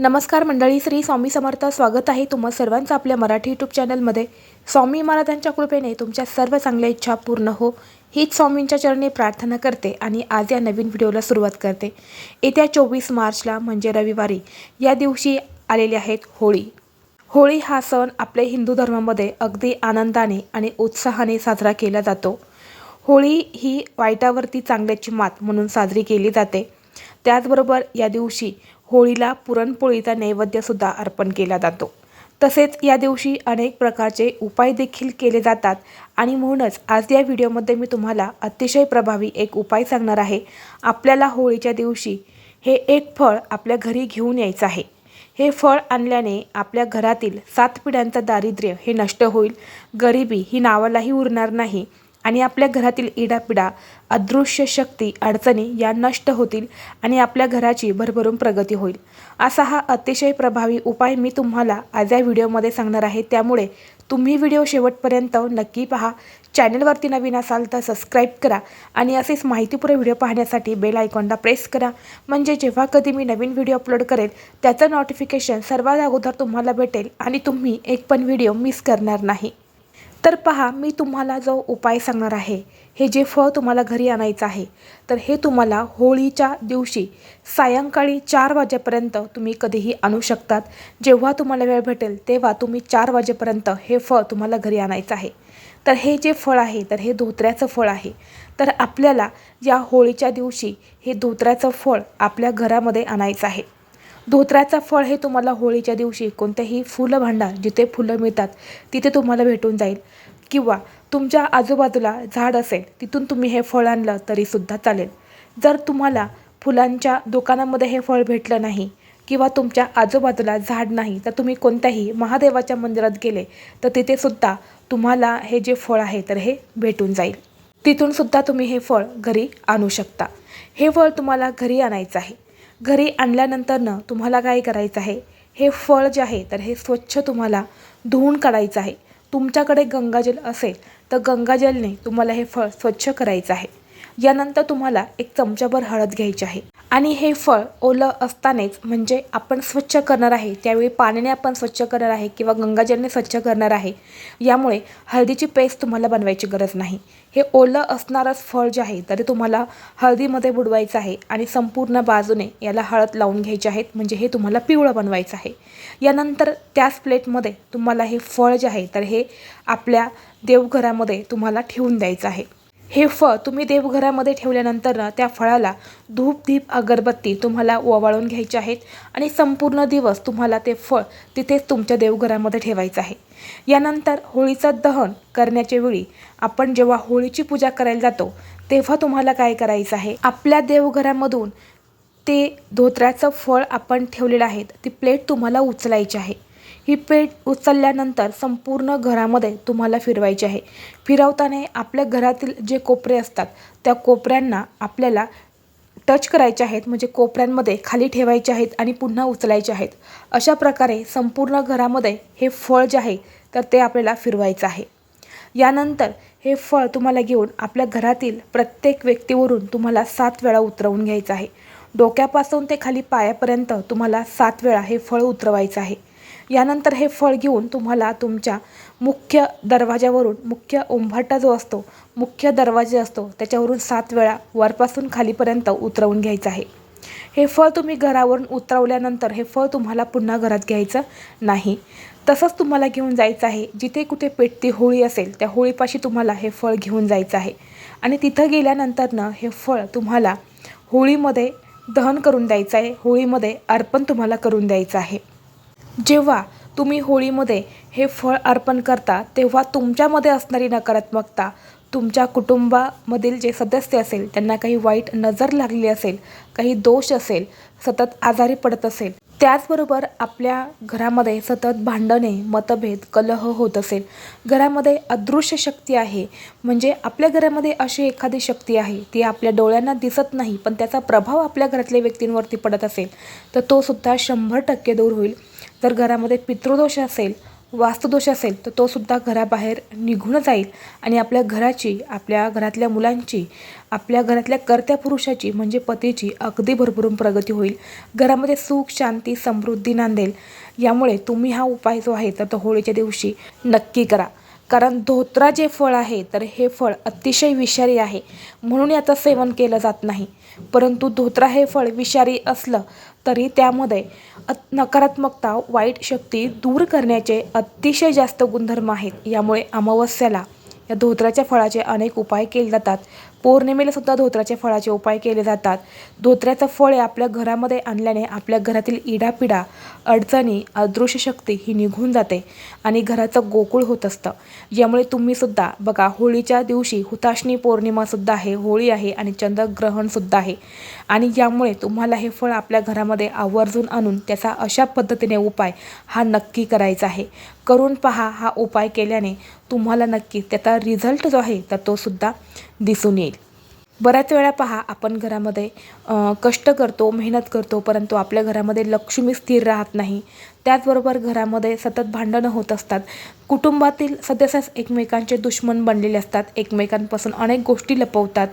नमस्कार मंडळी श्री स्वामी समर्थ स्वागत आहे तुम्हा सर्वांचं आपल्या मराठी यूट्यूब चॅनलमध्ये. स्वामी महाराजांच्या कृपेने तुमच्या सर्व चांगल्या इच्छा पूर्ण हो. हीच स्वामींच्या चरणी प्रार्थना करते आणि आज या नवीन व्हिडिओला सुरुवात करते. येत्या चोवीस मार्चला म्हणजे रविवारी या दिवशी आलेली आहेत होळी. होळी हा सण आपल्या हिंदू धर्मामध्ये अगदी आनंदाने आणि उत्साहाने साजरा केला जातो. होळी ही वाईटावरती चांगल्याची मात म्हणून साजरी केली जाते. त्याचबरोबर या दिवशी होळीला पुरणपोळीचा नैवेद्यसुद्धा अर्पण केला जातो. तसेच या दिवशी अनेक प्रकारचे उपाय देखील केले जातात आणि म्हणूनच आज या व्हिडिओमध्ये मी तुम्हाला अतिशय प्रभावी एक उपाय सांगणार आहे. आपल्याला होळीच्या दिवशी हे एक फळ आपल्या घरी घेऊन यायचं आहे. हे फळ आणल्याने आपल्या घरातील सात पिढ्यांचं दारिद्र्य हे नष्ट होईल. गरिबी ही नावालाही उरणार नाही. आणि आपल्या घरातील इडापिडा अदृश्य शक्ती अडचणी या नष्ट होतील आणि आपल्या घराची भरभरून प्रगती होईल. असा हा अतिशय प्रभावी उपाय मी तुम्हाला आज या व्हिडिओमध्ये सांगणार आहे. त्यामुळे तुम्ही व्हिडिओ शेवटपर्यंत नक्की पहा. चॅनलवरती नवीन असाल तर सबस्क्राईब करा आणि असेच माहितीपूर्ण व्हिडिओ पाहण्यासाठी बेल आयकॉनला प्रेस करा. म्हणजे जेव्हा कधी मी नवीन व्हिडिओ अपलोड करेल त्याचं नोटिफिकेशन सर्वात अगोदर तुम्हाला भेटेल आणि तुम्ही एक पण व्हिडिओ मिस करणार नाही. तर पहा मी तुम्हाला जो उपाय सांगणार आहे हे जे फळ तुम्हाला घरी आणायचं आहे तर हे तुम्हाला होळीच्या दिवशी सायंकाळी चार वाजेपर्यंत तुम्ही कधीही आणू शकतात. जेव्हा तुम्हाला वेळ भेटेल तेव्हा तुम्ही चार वाजेपर्यंत हे फळ तुम्हाला घरी आणायचं आहे. तर हे जे फळ आहे तर हे धोत्र्याचं फळ आहे. तर आपल्याला या होळीच्या दिवशी हे धोत्र्याचं फळ आपल्या घरामध्ये आणायचं आहे. धोत्र्याचं फळ हे तुम्हाला होळीच्या दिवशी कोणत्याही फुलं भांडार जिथे फुलं मिळतात तिथे तुम्हाला भेटून जाईल. किंवा तुमच्या आजूबाजूला झाड असेल तिथून तुम्ही हे फळ आणलं तरीसुद्धा चालेल. जर तुम्हाला फुलांच्या दुकानामध्ये हे फळ भेटलं नाही किंवा तुमच्या आजूबाजूला झाड नाही तर तुम्ही कोणत्याही महादेवाच्या मंदिरात गेले तर तिथेसुद्धा तुम्हाला हे जे फळ आहे तर हे भेटून जाईल. तिथूनसुद्धा तुम्ही हे फळ घरी आणू शकता. हे फळ तुम्हाला घरी आणायचं आहे. घरी आणल्यानंतरनं तुम्हाला काय करायचं आहे? हे फळ जे आहे तर हे स्वच्छ तुम्हाला धुवून काढायचं आहे. तुमच्याकडे गंगाजल असेल तर गंगाजलने तुम्हाला हे फळ स्वच्छ करायचं आहे. यानंतर तुम्हाला एक चमचाभर हळद घ्यायची आहे. आणि हे फळ ओलं असतानाच म्हणजे आपण स्वच्छ करणार आहे त्यावेळी पाण्याने आपण स्वच्छ करणार आहे किंवा गंगाजलने स्वच्छ करणार आहे यामुळे हळदीची पेस्ट तुम्हाला बनवायची गरज नाही. हे ओलं असणारच फळ जे आहे तर तुम्हाला हळदीमध्ये बुडवायचं आहे आणि संपूर्ण बाजूने याला हळद लावून घ्यायची आहेत म्हणजे हे तुम्हाला पिवळं बनवायचं आहे. यानंतर त्याच प्लेटमध्ये तुम्हाला हे फळ जे आहे तर हे आपल्या देवघरामध्ये तुम्हाला ठेवून द्यायचं आहे. हे फळ तुम्ही देवघरामध्ये ठेवल्यानंतर ना त्या फळाला धूप दीप अगरबत्ती तुम्हाला ओवाळून घ्यायचे आहेत आणि संपूर्ण दिवस तुम्हाला ते फळ तिथेच तुमच्या देवघरामध्ये ठेवायचं आहे. यानंतर होळीचं दहन करण्याच्या वेळी आपण जेव्हा होळीची पूजा करायला जातो तेव्हा तुम्हाला काय करायचं आहे? आपल्या देवघरामधून ते धोत्र्याचं फळ आपण ठेवलेलं आहे ती प्लेट तुम्हाला उचलायची आहे. ही पेट उचलल्यानंतर संपूर्ण घरामध्ये तुम्हाला फिरवायची आहे. फिरवताना आपल्या घरातील जे कोपरे असतात त्या कोपऱ्यांना आपल्याला टच करायचे आहेत म्हणजे कोपऱ्यांमध्ये खाली ठेवायचे आहेत आणि पुन्हा उचलायचे आहेत. अशा प्रकारे संपूर्ण घरामध्ये हे फळ जे आहे तर ते आपल्याला फिरवायचं आहे. यानंतर हे फळ तुम्हाला घेऊन आपल्या घरातील प्रत्येक व्यक्तीवरून तुम्हाला सात वेळा उतरवून घ्यायचं आहे. डोक्यापासून ते खाली पायापर्यंत तुम्हाला सात वेळा हे फळ उतरवायचं आहे. यानंतर हे फळ घेऊन तुम्हाला तुमच्या मुख्य दरवाज्यावरून मुख्य उंभाटा जो असतो मुख्य दरवाजा असतो त्याच्यावरून सात वेळा वरपासून खालीपर्यंत उतरवून घ्यायचं आहे. हे फळ तुम्ही घरावरून उतरवल्यानंतर हे फळ तुम्हाला पुन्हा घरात घ्यायचं नाही. तसंच तुम्हाला घेऊन जायचं आहे. जिथे कुठे पेटती होळी असेल त्या होळीपाशी तुम्हाला हे फळ घेऊन जायचं आहे. आणि तिथं गेल्यानंतरनं हे फळ तुम्हाला होळीमध्ये दहन करून द्यायचं आहे. होळीमध्ये अर्पण तुम्हाला करून द्यायचं आहे. जेव्हा तुम्ही होळीमध्ये हे फळ अर्पण करता तेव्हा तुमच्यामध्ये असणारी नकारात्मकता तुमच्या कुटुंबामधील जे सदस्य असेल त्यांना काही वाईट नजर लागली असेल काही दोष असेल सतत आजारी पडत असेल त्याचबरोबर आपल्या घरामध्ये सतत भांडणे मतभेद कलह होत असेल. घरामध्ये अदृश्य शक्ती आहे. म्हणजे आपल्या घरामध्ये अशी एखादी शक्ती आहे ती आपल्या डोळ्यांना दिसत नाही पण त्याचा प्रभाव आपल्या घरातल्या व्यक्तींवरती पडत असेल तर तो सुद्धा शंभर टक्के दूर होईल. जर घरामध्ये पितृदोष असेल वास्तुदोष असेल तर तो सुद्धा घराबाहेर निघून जाईल. आणि आपल्या घराची आपल्या घरातल्या मुलांची आपल्या घरातल्या कर्त्या पुरुषाची म्हणजे पतीची अगदी भरभरून प्रगती होईल. घरामध्ये सुख शांती समृद्धी नांदेल. यामुळे तुम्ही हा उपाय जो आहे तर तो होळीच्या दिवशी नक्की करा. कारण धोत्रा जे फळ आहे तर हे फळ अतिशय विषारी आहे. म्हणून याचं सेवन केलं जात नाही. परंतु धोत्रा हे फळ विषारी असलं तरी त्यामध्ये नकारात्मकता वाईट शक्ती दूर करण्याचे अतिशय जास्त गुणधर्म आहेत. यामुळे अमावस्याला या धोत्राच्या फळाचे अनेक उपाय केले जातात. पौर्णिमेला सुद्धा धोत्राच्या फळाचे उपाय केले जातात. धोत्र्याचं फळ हे आपल्या घरामध्ये आणल्याने आपल्या घरातील इडापिडा अडचणी अदृश्य शक्ती ही निघून जाते आणि घराचं गोकुळ होत असतं. ज्यामुळे तुम्ही सुद्धा बघा होळीच्या दिवशी हुताशनी पौर्णिमासुद्धा आहे होळी आहे आणि चंद्रग्रहणसुद्धा आहे. आणि यामुळे तुम्हाला हे फळ आपल्या घरामध्ये आवर्जून आणून त्याचा अशा पद्धतीने उपाय हा नक्की करायचा आहे. करून पहा हा उपाय केल्याने तुम्हाला नक्की त्याचा रिझल्ट जो आहे तर तो सुद्धा दिसून येईल. बऱ्याच वेळा पहा आपण घरामध्ये कष्ट करतो मेहनत करतो परंतु आपल्या घरामध्ये लक्ष्मी स्थिर राहत नाही. त्याचबरोबर घरामध्ये सतत भांडणं होत असतात. कुटुंबातील सदस्य एकमेकांचे दुश्मन बनलेले असतात. एकमेकांपासून अनेक गोष्टी लपवतात.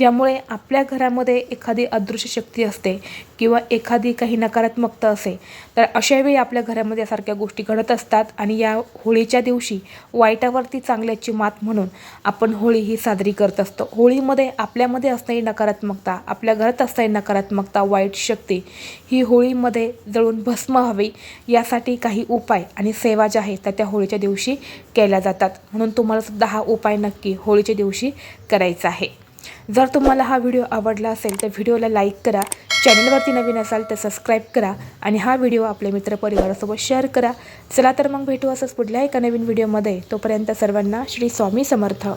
यामुळे आपल्या घरामध्ये एखादी अदृश्य शक्ती असते किंवा एखादी काही नकारात्मकता असे. तर अशावेळी आपल्या घरामध्ये यासारख्या गोष्टी घडत असतात आणि या होळीच्या दिवशी वाईटावरती चांगल्याची मात म्हणून आपण होळी ही साजरी करत असतो. होळीमध्ये आपल्यामध्ये असणारी नकारात्मकता आपल्या घरात असणारी नकारात्मकता वाईट शक्ती ही होळीमध्ये जळून भस्म व्हावी. यासाठी काही उपाय आणि सेवा ज्या आहेत त्या त्या होळीच्या दिवशी केल्या जातात. म्हणून तुम्हाला सुद्धा हा उपाय नक्की होळीच्या दिवशी करायचा आहे. जर तुम्हाला हा व्हिडिओ आवडला असेल तर व्हिडिओला लाईक करा चॅनलवरती नवीन असाल तर सबस्क्राईब करा आणि हा व्हिडिओ आपल्या मित्रपरिवारासोबत शेअर करा. चला तर मग भेटू असंच पुढल्या एका नवीन व्हिडिओमध्ये. तोपर्यंत सर्वांना श्री स्वामी समर्थ.